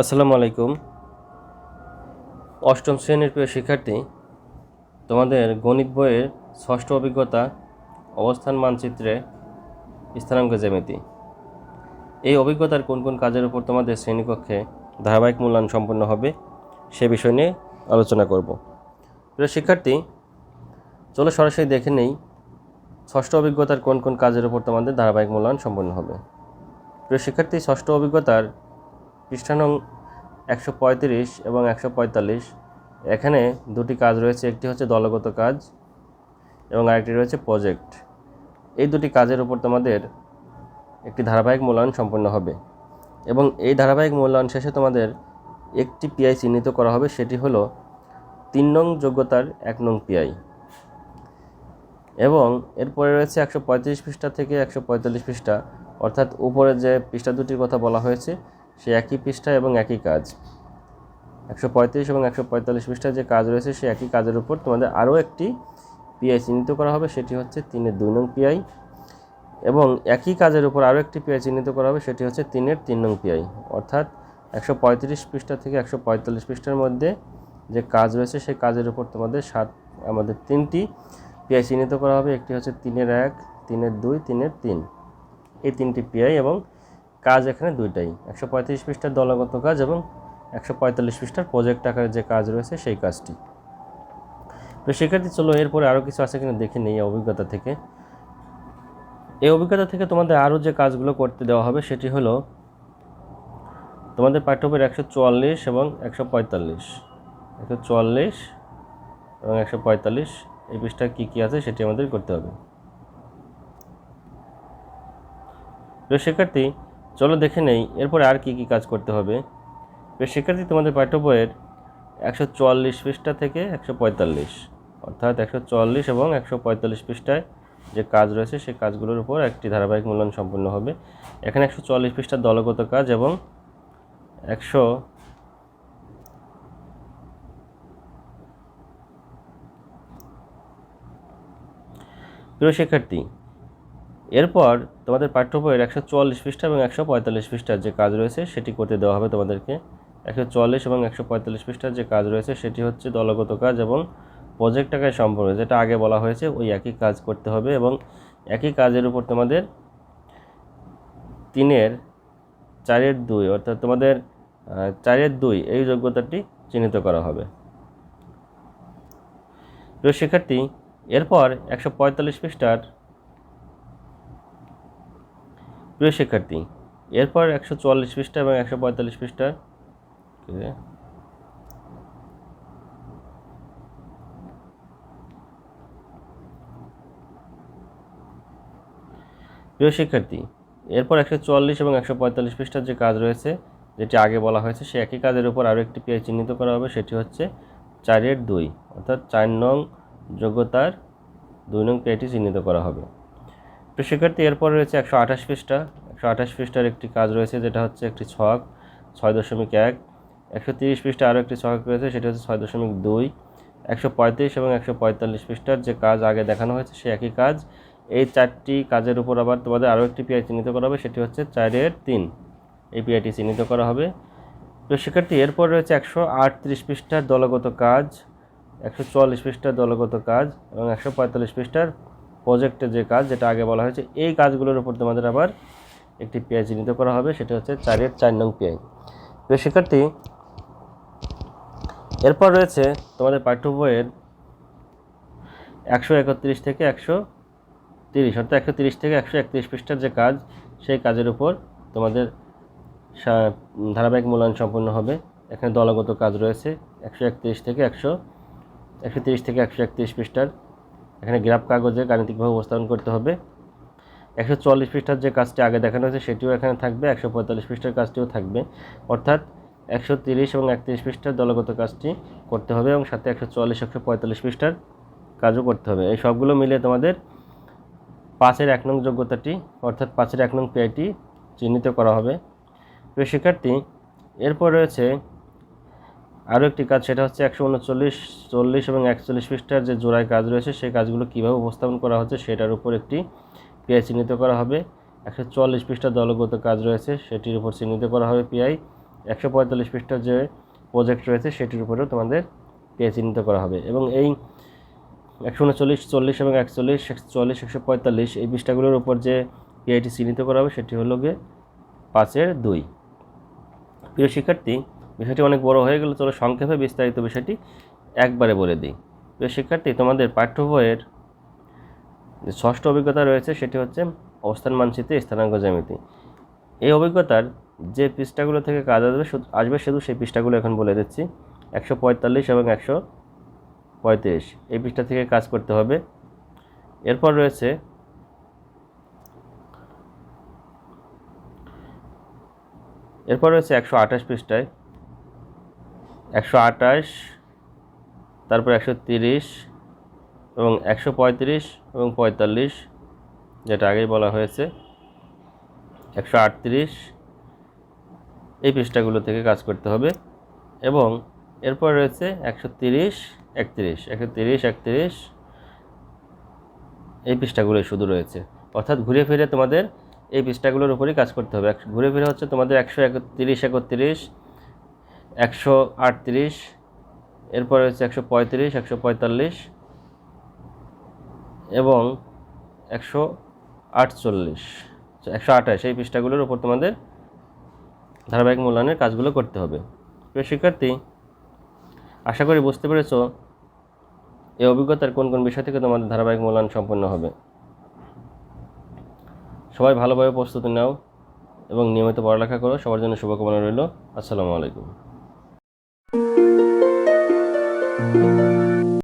আসসালামু আলাইকুম। অষ্টম শ্রেণির প্রিয় শিক্ষার্থী, তোমাদের গণিত বইয়ের ষষ্ঠ অভিজ্ঞতা, অবস্থান মানচিত্রে স্থানাঙ্ক জ্যামিতি। এই অভিজ্ঞতার কোন কোন কাজের উপর তোমাদের শ্রেণীকক্ষে ধারাবাহিক মূল্যায়ন সম্পন্ন হবে, সে বিষয় নিয়ে আলোচনা করব। প্রিয় শিক্ষার্থী, চলো সরাসরি দেখে নেই ষষ্ঠ অভিজ্ঞতার কোন কোন কাজের উপর তোমাদের ধারাবাহিক মূল্যায়ন সম্পন্ন হবে। প্রিয় শিক্ষার্থী, ষষ্ঠ অভিজ্ঞতার পৃষ্ঠা নং একশো পঁয়ত্রিশ এবং একশো পঁয়তাল্লিশ। এখানে দুটি কাজ রয়েছে, একটি হচ্ছে দলগত কাজ এবং আরেকটি রয়েছে প্রজেক্ট। এই দুটি কাজের উপর তোমাদের একটি ধারাবাহিক মূল্যায়ন সম্পন্ন হবে এবং এই ধারাবাহিক মূল্যায়ন শেষে তোমাদের একটি পিআই চিহ্নিত করা হবে, সেটি হলো তিন নং যোগ্যতার এক নং পিআই এবং এরপরে রয়েছে একশো পঁয়ত্রিশ পৃষ্ঠা থেকে একশো পঁয়তাল্লিশ পৃষ্ঠা, অর্থাৎ উপরে যে পৃষ্ঠা দুটির কথা বলা হয়েছে সে একই পৃষ্ঠা এবং একই কাজ। একশো পঁয়ত্রিশ এবং একশো পঁয়তাল্লিশ পৃষ্ঠার যে কাজ রয়েছে, সে একই কাজের উপর তোমাদের আরও একটি পিআই চিহ্নিত করা হবে, সেটি হচ্ছে তিনের দুই নং পিআই এবং একই কাজের উপর আরও একটি পিআই চিহ্নিত করা হবে, সেটি হচ্ছে তিনের তিন নং পিআই অর্থাৎ একশো পঁয়ত্রিশ পৃষ্ঠা থেকে একশো পঁয়তাল্লিশ পৃষ্ঠার মধ্যে যে কাজ রয়েছে, সেই কাজের উপর তোমাদের সাত, আমাদের তিনটি পিআই চিহ্নিত করা হবে, একটি হচ্ছে তিনের এক, তিনের দুই, তিনের তিন। এই তিনটি পিআই এবং কাজ এখানে দুইটাই। একশো পঁয়ত্রিশ পৃষ্ঠার দলগত কাজ এবং একশো পঁয়তাল্লিশ পৃষ্ঠার প্রজেক্ট আকারের যে কাজ রয়েছে সেই কাজটি। তো শিক্ষার্থী, চলো এরপরে আরও কিছু আছে কিনা দেখে নিই অভিজ্ঞতা থেকে। এই অভিজ্ঞতা থেকে তোমাদের আরও যে কাজগুলো করতে দেওয়া হবে সেটি হলো তোমাদের পাঠ্যবইয়ের একশো চুয়াল্লিশ এবং একশো পঁয়তাল্লিশ। একশো চুয়াল্লিশ এবং একশো পঁয়তাল্লিশ, এই পৃষ্ঠা কী কী আছে সেটি আমাদের করতে হবে। প্রিয় শিক্ষার্থী চলো দেখে নেই, এরপরে আর কি কি কাজ করতে হবে। শিক্ষার্থী, তোমাদের পাঠ্য বইয়ের একশো চুয়াল্লিশ পৃষ্ঠা থেকে একশো পঁয়তাল্লিশ, অর্থাৎ একশো চুয়াল্লিশ এবং একশো পঁয়তাল্লিশ পৃষ্ঠায় যে কাজ রয়েছে, সেই কাজগুলোর উপর একটি ধারাবাহিক মূল্যায়ন সম্পন্ন হবে। এখানে একশো চুয়াল্লিশ পৃষ্ঠার দলগত কাজ এবং একশো প্রিয় শিক্ষার্থী এরপর তোমাদের পাঠ্য বইয়ের একশো চুয়াল্লিশ পৃষ্ঠা এবং একশো পঁয়তাল্লিশ পৃষ্ঠার যে কাজ রয়েছে সেটি করতে দেওয়া হবে তোমাদেরকে। একশো চুয়াল্লিশ এবং একশো পঁয়তাল্লিশ পৃষ্ঠার যে কাজ রয়েছে সেটি হচ্ছে দলগত কাজ এবং প্রজেক্ট আকারে সম্পর্ক যেটা আগে বলা হয়েছে ওই একই কাজ করতে হবে এবং একই কাজের উপর তোমাদের তিনের চারের দুই, অর্থাৎ তোমাদের চারের দুই এই যোগ্যতাটি চিহ্নিত করা হবে। প্রিয় শিক্ষার্থী, এরপর একশো পঁয়তাল্লিশ পৃষ্ঠার প্রিয় শিক্ষার্থী, এরপর একশো চুয়াল্লিশ পৃষ্ঠা এবং একশো পঁয়তাল্লিশ পৃষ্ঠা প্রিয় শিক্ষার্থী, এরপর একশো চুয়াল্লিশ এবং একশো পঁয়তাল্লিশ পৃষ্ঠার যে কাজ রয়েছে, যেটি আগে বলা হয়েছে, সেই একই কাজের উপর আরও একটি পিআই চিহ্নিত করা হবে, সেটি হচ্ছে চারের দুই, অর্থাৎ চার নং যোগ্যতার দুই নং পিআইটি চিহ্নিত করা হবে। প্রিয় শিক্ষার্থী, এরপর রয়েছে একশো আঠাশ পৃষ্ঠা। একশো আঠাশ পৃষ্ঠার একটি কাজ রয়েছে, যেটা হচ্ছে একটি ছক, ছয় দশমিক এক। একশো তিরিশ পৃষ্ঠা আরও একটি ছক রয়েছে, সেটা হচ্ছে ছয় দশমিক দুই। একশো পঁয়ত্রিশ এবং একশো পঁয়তাল্লিশ পৃষ্ঠার যে কাজ আগে দেখানো হয়েছে, সেই একই কাজ। এই চারটি কাজের উপর আবার তোমাদের আরও একটি পিআই চিহ্নিত করা হবে, সেটি হচ্ছে চারের তিন। এই পিআইটি চিহ্নিত করা হবে। তো শিক্ষার্থী, এরপর রয়েছে একশো আটত্রিশ পৃষ্ঠার দলগত কাজ, একশো চুয়াল্লিশ পৃষ্ঠার দলগত কাজ এবং একশো পঁয়তাল্লিশ পৃষ্ঠার প্রজেক্টের যে কাজ, যেটা আগে বলা হয়েছে, এই কাজগুলোর উপর তোমাদের আবার একটি পিআই চিহ্নিত করা হবে, সেটা হচ্ছে চারের চার নং পিআই প্রিয় শিক্ষার্থী, এরপর রয়েছে তোমাদের পাঠ্য বইয়ের একশো একত্রিশ থেকে একশো তিরিশ, অর্থাৎ একশো তিরিশ থেকে একশো একত্রিশ পৃষ্ঠার যে কাজ, সেই কাজের উপর তোমাদের ধারাবাহিক মূল্যায়ন সম্পন্ন হবে। এখানে দলগত কাজ রয়েছে, একশো একত্রিশ থেকে একশো একশো তিরিশ থেকে একশো একত্রিশ পৃষ্ঠার এখানে গ্রাফ কাগজে গাণিতিকভাবে উপস্থাপন করতে হবে। একশো চুয়াল্লিশ পৃষ্ঠার যে কাজটি আগে দেখানো হয়েছে, সেটিও এখানে থাকবে। একশো পঁয়তাল্লিশ পৃষ্ঠার কাজটিও থাকবে। অর্থাৎ একশো তিরিশ এবং একত্রিশ পৃষ্ঠার দলগত কাজটি করতে হবে এবং সাথে একশো চুয়াল্লিশ, একশো পঁয়তাল্লিশ পৃষ্ঠার কাজও করতে হবে। এই সবগুলো মিলিয়ে তোমাদের পাঁচের এক নং যোগ্যতাটি, অর্থাৎ পাঁচের এক নং পিআইটি চিহ্নিত করা হবে। প্রিয় শিক্ষার্থী, এরপর রয়েছে আরও একটি কাজ, সেটা হচ্ছে একশো উনচল্লিশ, চল্লিশ এবং একচল্লিশ পৃষ্ঠার যে জোড়ায় কাজ রয়েছে, সেই কাজগুলো কীভাবে উপস্থাপন করা হচ্ছে, সেটার উপর একটি পিআই চিহ্নিত করা হবে। একশো চল্লিশ পৃষ্ঠার দলগত কাজ রয়েছে, সেটির উপর চিহ্নিত করা হবে পিআই একশো পঁয়তাল্লিশ পৃষ্ঠার যে প্রজেক্ট রয়েছে, সেটির উপরেও তোমাদের পেয়ে চিহ্নিত করা হবে। এবং এই একশো উনচল্লিশ, চল্লিশ এবং একচল্লিশ চল্লিশ একশো পঁয়তাল্লিশ, এই পৃষ্ঠাগুলোর উপর যে পিআইটি চিহ্নিত করা হবে, সেটি হলো গিয়ে পাঁচের দুই। প্রিয় শিক্ষার্থী বিষয়টি অনেক বড় হয়ে গেল, চলো সংক্ষেপে বিস্তারিত বিষয়টি একবারে বলে দিই। প্রিয় শিক্ষার্থী, তোমাদের পাঠ্য বইয়ের যে ষষ্ঠ অভিজ্ঞতা রয়েছে, সেটি হচ্ছে অবস্থান মানচিত্রে স্থানাঙ্ক জ্যামিতি। এই অভিজ্ঞতার যে পৃষ্ঠাগুলো থেকে কাজ আসবে আসবে শুধু সেই পৃষ্ঠাগুলো এখন বলে দিচ্ছি। একশো পঁয়তাল্লিশ এবং একশো পঁয়ত্রিশ। এই পৃষ্ঠা থেকে কাজ করতে হবে। এরপর রয়েছে এরপর রয়েছে একশো আঠাশ পৃষ্ঠায়। একশো আঠাশ, তারপর একশো তিরিশ এবং একশো পঁয়ত্রিশ এবং পঁয়তাল্লিশ, যেটা আগেই বলা হয়েছে। একশো আটত্রিশ, এই পৃষ্ঠাগুলো থেকে কাজ করতে হবে। এবং এরপর রয়েছে একশো তিরিশ, একত্রিশ। একশো তিরিশ, একত্রিশ, এই পৃষ্ঠাগুলোই শুধু রয়েছে। অর্থাৎ ঘুরে ফিরে তোমাদের এই পৃষ্ঠাগুলোর উপরেই কাজ করতে হবে। ঘুরে ফিরে হচ্ছে তোমাদের একশো একত্রিশ একত্রিশ একশো আটত্রিশ, এরপর হচ্ছে একশো পঁয়ত্রিশ, একশো পঁয়তাল্লিশ এবং একশো আটচল্লিশ। একশো আঠাশ, এই পৃষ্ঠাগুলোর উপর তোমাদের ধারাবাহিক মূল্যায়নের কাজগুলো করতে হবে। প্রিয় শিক্ষার্থী, আশা করি বুঝতে পেরেছ এই অভিজ্ঞতার কোন কোন বিষয় থেকে তোমাদের ধারাবাহিক মূল্যায়ন সম্পন্ন হবে। সবাই ভালোভাবে প্রস্তুতি নাও এবং নিয়মিত পড়ালেখা করো। সবার জন্য শুভকামনা রইল। আসসালামু আলাইকুম।